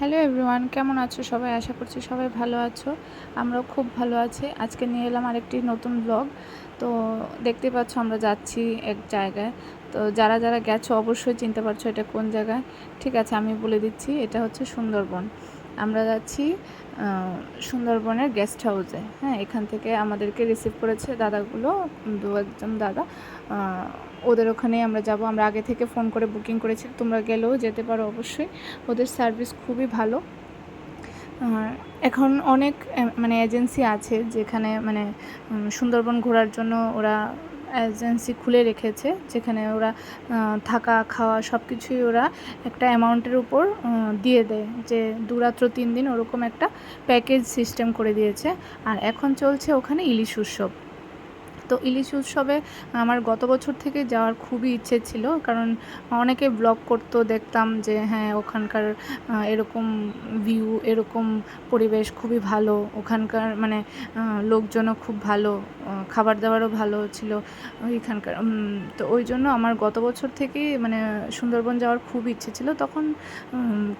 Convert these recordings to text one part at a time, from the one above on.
Hello everyone কেমন আছো? সবাই আশা করছি সবাই ভালো আছো। আমরাও খুব ভালো আছি। আজকে নিয়ে এলাম আরেকটি নতুন ব্লগ তো দেখতে পাচ্ছ আমরা যাচ্ছি এক জায়গায়। তো যারা যারা গেছো অবশ্যই চিনতে পারছ এটা কোন জায়গায়। ঠিক আছে, আমি বলে দিচ্ছি, এটা হচ্ছে সুন্দরবন। আমরা যাচ্ছি সুন্দরবনের গেস্ট হাউসে হ্যাঁ এখান থেকে আমাদেরকে রিসিভ করেছে দাদাগুলো, দু একজন দাদা। ওদের ওখানেই আমরা যাব। আমরা আগে থেকে ফোন করে বুকিং করেছি। তোমরা গেলেও যেতে পারো অবশ্যই। ওদের সার্ভিস খুবই ভালো। আর এখন অনেক মানে এজেন্সি আছে যেখানে মানে সুন্দরবন ঘোরার জন্য ওরা এজেন্সি খুলে রেখেছে। যেখানে ওরা থাকা, খাওয়া সব কিছুই ওরা একটা অ্যামাউন্টের উপর দিয়ে দেয় যে দুরাত্র তিন দিন ওরকম একটা প্যাকেজ সিস্টেম করে দিয়েছে। আর এখন চলছে ওখানে ইলিশ উৎসব। তো ইলিশ উৎসবে আমার গত বছর থেকে যাওয়ার খুবই ইচ্ছে ছিল। কারণ অনেকে ব্লগ করতো, দেখতাম যে হ্যাঁ ওখানকার এরকম ভিউ এরকম পরিবেশ খুবই ভালো। ওখানকার মানে লোকজনও খুব ভালো খাবার দাবারও ভালো ছিল ওইখানকার। তো ওই জন্য আমার গত বছর থেকেই মানে সুন্দরবন যাওয়ার খুব ইচ্ছে ছিল। তখন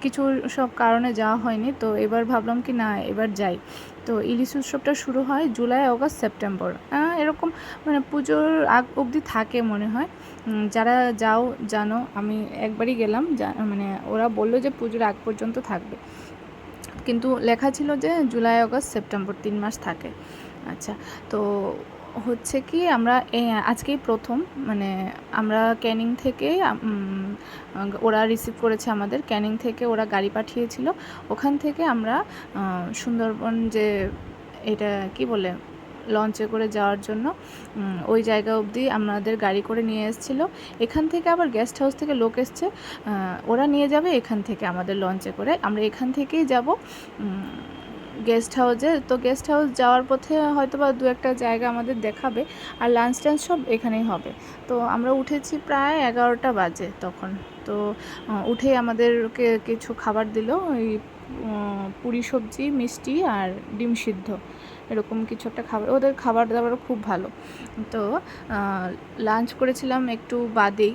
কিছু সব কারণে যাওয়া হয়নি। তো এবার ভাবলাম কি, না, এবার যাই। তো ইলিশ উৎসবটা শুরু হয় জুলাই, অগস্ট, সেপ্টেম্বর। এরকম মানে পুজোর আগ অবধি থাকে মনে হয়। যারা যাও, জানো, আমি একবারই গেলাম মানে ওরা বলল যে পুজোর আগ পর্যন্ত থাকবে। কিন্তু লেখা ছিল যে জুলাই, অগস্ট, সেপ্টেম্বর তিন মাস থাকে। আচ্ছা তো হচ্ছে কি, আমরা আজকেই প্রথম মানে আমরা ক্যানিং থেকে ওরা রিসিভ করেছে আমাদের, ক্যানিং থেকে ওরা গাড়ি পাঠিয়েছিল। ওখান থেকে আমরা সুন্দরবন যে এটা কি বলে লঞ্চে করে যাওয়ার জন্য ওই জায়গা অবধি আমাদের গাড়ি করে নিয়ে এসেছিল। এখান থেকে আবার গেস্ট হাউস থেকে লোক এসছে ওরা নিয়ে যাবে এখান থেকে আমাদের লঞ্চে করে। আমরা এখান থেকেই যাব গেস্ট হাউসে তো গেস্ট হাউস যাওয়ার পথে হয়তো বা দু একটা জায়গা আমাদের দেখাবে আর লাঞ্চ টাঞ্চ সব এখানেই হবে। তো আমরা উঠেছি প্রায় এগারোটা বাজে তখন। তো উঠেই আমাদেরকে কিছু খাবার দিল, ওই পুরি সবজি, মিষ্টি আর ডিম সিদ্ধ। এরকম কিছু একটা খাবার, ওদের খাবার দাবারও খুব ভালো। তো লাঞ্চ করেছিলাম একটু বাদেই।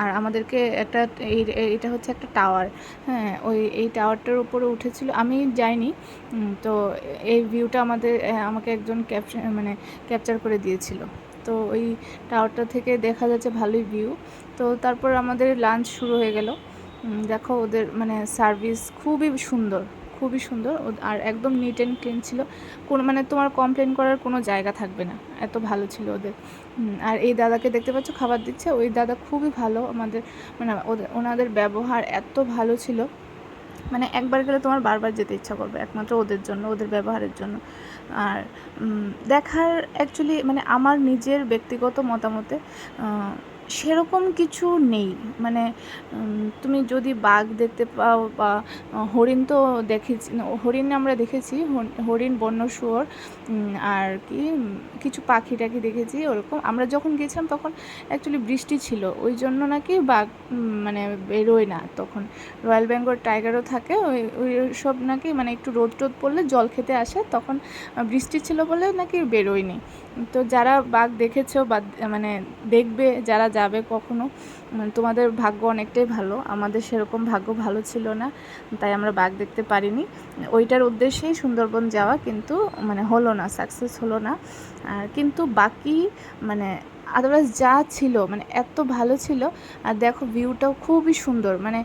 আর আমাদেরকে একটা এই এটা হচ্ছে একটা টাওয়ার হ্যাঁ ওই, এই টাওয়ারটার উপরে উঠেছিল। আমি যাইনি তো এই ভিউটা আমাদের আমাকে একজন ক্যাপচার মানে ক্যাপচার করে দিয়েছিল। তো ওই টাওয়ারটা থেকে দেখা যাচ্ছে ভালোই ভিউ তো তারপর আমাদের লাঞ্চ শুরু হয়ে গেল। দেখো ওদের মানে সার্ভিস খুবই সুন্দর। খুবই সুন্দর আর একদম নিট অ্যান্ড ক্লিন ছিল। কোনো মানে তোমার কমপ্লেন করার কোনো জায়গা থাকবে না, এত ভালো ছিল ওদের। আর এই দাদাকে দেখতে পাচ্ছ খাবার দিচ্ছে, ওই দাদা খুবই ভালো আমাদের মানে ওদের ওনাদের ব্যবহার এত ভালো ছিল। মানে একবার গেলে তোমার বারবার যেতে ইচ্ছা করবে, একমাত্র ওদের জন্য, ওদের ব্যবহারের জন্য। আর দেখার অ্যাকচুয়ালি মানে আমার নিজের ব্যক্তিগত মতামতে সেরকম কিছু নেই। মানে তুমি যদি বাঘ দেখতে পাও বা হরিণ তো দেখেছি, হরিণ আমরা দেখেছি হরিণ, বন্য, শুয়োর আর কি কিছু পাখি টাখি দেখেছি ওরকম। আমরা যখন গেছিলাম তখন অ্যাকচুয়ালি বৃষ্টি ছিল, ওই জন্য নাকি বাঘ মানে বেরোয় না। তখন রয়্যাল বেঙ্গল টাইগারও থাকে, ওই ওই সব নাকি মানে একটু রোদ টোদ পড়লে জল খেতে আসে, তখন বৃষ্টি ছিল বলে নাকি বেরোয়নি। তো যারা বাঘ দেখেছ বা মানে দেখবে, যারা যাবে কখনো তোমাদের ভাগ্য অনেকটাই ভালো। আমাদের সেরকম ভাগ্য ভালো ছিল না, তাই আমরা বাঘ দেখতে পারিনি। ওইটার উদ্দেশ্যেই সুন্দরবন যাওয়া কিন্তু মানে হলো না সাকসেস হলো না। কিন্তু বাকি মানে আদারওয়াইজ যা ছিল মানে এত ভালো ছিল, আর দেখো ভিউটাও খুবই সুন্দর মানে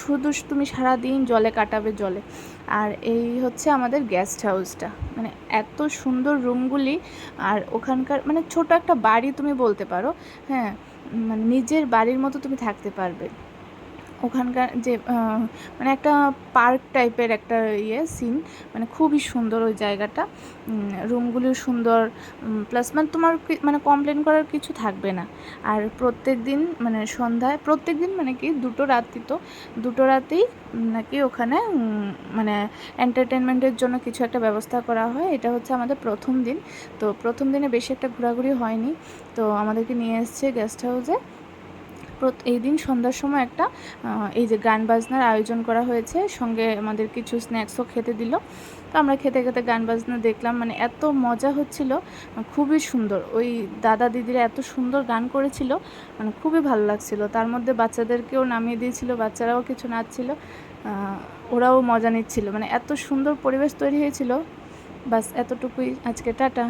শুধু তুমি সারাদিন জলে কাটাবে জলে। আর এই হচ্ছে আমাদের গেস্ট হাউসটা মানে এত সুন্দর রুমগুলি আর ওখানকার মানে ছোট একটা বাড়ি তুমি বলতে পারো হ্যাঁ মানে নিজের বাড়ির মতো তুমি থাকতে পারবে। ওখানকার যে মানে একটা পার্ক টাইপের একটা ইয়ে সিন মানে খুবই সুন্দর ওই জায়গাটা। রুমগুলিও সুন্দর প্লাস মানে তোমার মানে কমপ্লেন করার কিছু থাকবে না। আর প্রত্যেক দিন মানে সন্ধ্যায়, প্রত্যেক দিন মানে কি, দুটো রাত্রি তো, দুটো রাতেই নাকি ওখানে মানে এন্টারটেনমেন্টের জন্য কিছু একটা ব্যবস্থা করা হয়। এটা হচ্ছে আমাদের প্রথম দিন। তো প্রথম দিনে বেশি একটা ঘোরাঘুরি হয়নি। তো আমাদেরকে নিয়ে এসছে গেস্ট হাউসে এই দিন সন্ধ্যার সময় একটা এই যে গান বাজনার আয়োজন করা হয়েছে, সঙ্গে আমাদের কিছু স্ন্যাক্সও খেতে দিল। তো আমরা খেতে খেতে গান বাজনা দেখলাম মানে এত মজা হচ্ছিল, খুবই সুন্দর। ওই দাদা দিদিরা এত সুন্দর গান করেছিল মানে খুবই ভালো লাগছিল। তার মধ্যে বাচ্চাদেরকেও নামিয়ে দিয়েছিল, বাচ্চারাও কিছু নাচছিল ওরাও মজা নিচ্ছিল। মানে এত সুন্দর পরিবেশ তৈরি হয়েছিল। বাস এতটুকুই। আজকে টাটা।